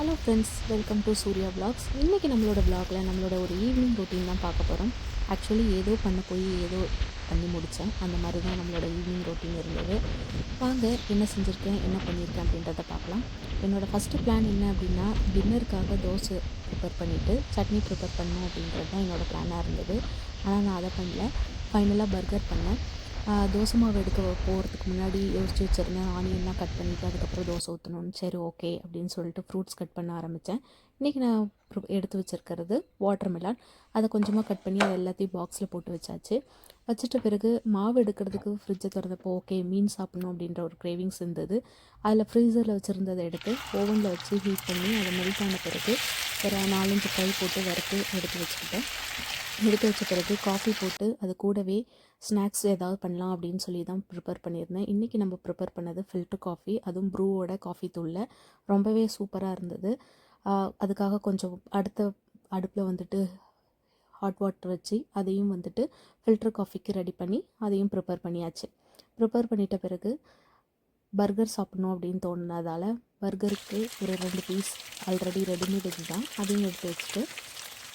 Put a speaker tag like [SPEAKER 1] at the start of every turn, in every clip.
[SPEAKER 1] Hello friends welcome to Surya vlogs இன்றைக்கி நம்மளோட விலாகில் நம்மளோட ஒரு ஈவினிங் ரொட்டீன் தான் பார்க்க போகிறோம் ஆக்சுவலி ஏதோ பண்ண போய் ஏதோ பண்ணி முடித்தேன் அந்த மாதிரி தான் நம்மளோட ஈவினிங் ரொட்டீன் இருந்தது. வாங்க என்ன செஞ்சுருக்கேன் என்ன பண்ணியிருக்கேன் அப்படின்றத பார்க்கலாம். என்னோடய ஃபஸ்ட்டு பிளான் என்ன அப்படின்னா டின்னருக்காக தோசை ப்ரிப்பேர் பண்ணிவிட்டு சட்னி ப்ரிப்பேர் பண்ணணும் அப்படின்றது தான் என்னோடய பிளானாக இருந்தது. ஆனால் நான் அதை பண்ணல. ஃபைனலாக பர்கர் பண்ணேன். தோசை மாவு எடுக்க போகிறதுக்கு முன்னாடி யோசிச்சு வச்சுருந்தேன். ஆனியன்லாம் கட் பண்ணிவிட்டு அதுக்கப்புறம் தோசை ஊற்றணும் சரி ஓகே அப்படின்னு சொல்லிட்டு ஃப்ரூட்ஸ் கட் பண்ண ஆரம்பித்தேன் இன்றைக்கி நான் எடுத்து வச்சுருக்கிறது வாட்டர் மெலான் அதை கொஞ்சமாக கட் பண்ணி அதை எல்லாத்தையும் பாக்ஸில் போட்டு வச்சாச்சு. வச்சுட்ட பிறகு மாவு எடுக்கிறதுக்கு ஃப்ரிட்ஜை திறந்தப்போ ஓகே மீன் சாப்பிடணும் அப்படின்ற ஒரு கிரேவிங்ஸ் இருந்தது. அதில் ஃப்ரீசரில் வச்சுருந்ததை எடுத்து ஓவனில் வச்சு ஹீட் பண்ணி அதை மெல்ட் ஆன பிறகு ஒரு நாலஞ்சு கை போட்டு வறுத்து எடுத்து வச்சுக்கிட்டேன். எடுத்து வச்ச பிறகு காஃபி போட்டு அது கூடவே ஸ்நாக்ஸ் ஏதாவது பண்ணலாம் அப்படின்னு சொல்லி தான் ப்ரிப்பேர் பண்ணியிருந்தேன். இன்றைக்கி நம்ம ப்ரிப்பேர் பண்ணது ஃபில்டர் காஃபி அதுவும் ப்ரூவோட காஃபி தூளில் ரொம்பவே சூப்பராக இருந்தது. அதுக்காக கொஞ்சம் அடுத்த அடுப்பில் வந்துட்டு ஹாட் வாட்டர் வச்சு அதையும் வந்துட்டு ஃபில்டர் காஃபிக்கு ரெடி பண்ணி அதையும் ப்ரிப்பேர் பண்ணியாச்சு. ப்ரிப்பேர் பண்ணிட்ட பிறகு பர்கர் சாப்பிட்ணும் அப்படின்னு தோணுனதால் பர்கருக்கு ஒரு ரெண்டு பீஸ் ஆல்ரெடி ரெடிமேட் இதுதான் அதையும் எடுத்து வச்சுட்டு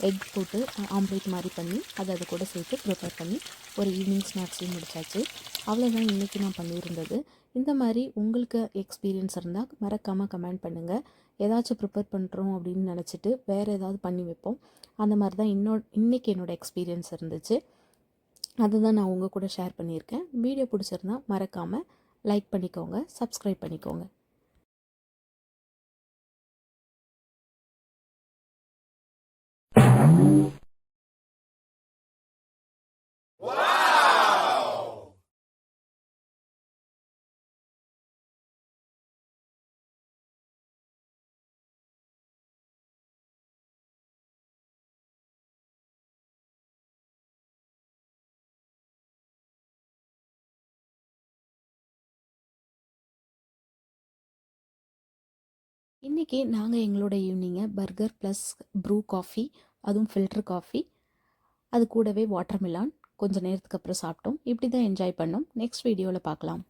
[SPEAKER 1] எக் போட்டு ஆம்லேட் மாதிரி பண்ணி அதை அது கூட சேர்த்து ப்ரிப்பேர் பண்ணி ஒரு ஈவினிங் ஸ்நாக்ஸையும் முடிச்சாச்சு. அவ்வளோதான் இன்றைக்கி நான் பண்ணியிருந்தது. இந்த மாதிரி உங்களுக்கு எக்ஸ்பீரியன்ஸ் இருந்தால் மறக்காமல் கமெண்ட் பண்ணுங்கள் ஏதாச்சும் ப்ரிப்பேர் பண்ணுறோம் அப்படின்னு நினச்சிட்டு வேறு ஏதாவது பண்ணி வைப்போம். அந்த மாதிரி தான் இன்னொ இன்றைக்கி என்னோடய எக்ஸ்பீரியன்ஸ் இருந்துச்சு. அதுதான் நான் உங்கள் கூட ஷேர் பண்ணியிருக்கேன். வீடியோ பிடிச்சிருந்தா மறக்காமல் லைக் பண்ணிக்கோங்க சப்ஸ்கிரைப் பண்ணிக்கோங்க. இன்றைக்கி நாங்கள் எங்களோட ஈவினிங்கை பர்கர் ப்ளஸ் ப்ரூ காஃபி அதுவும் ஃபில்டர் காஃபி அது கூடவே வாட்டர் மிலான் கொஞ்சம் நேரத்துக்கு அப்புறம் சாப்பிட்டோம். இப்படி தான் என்ஜாய் பண்ணோம் நெக்ஸ்ட் வீடியோவில் பார்க்கலாம்.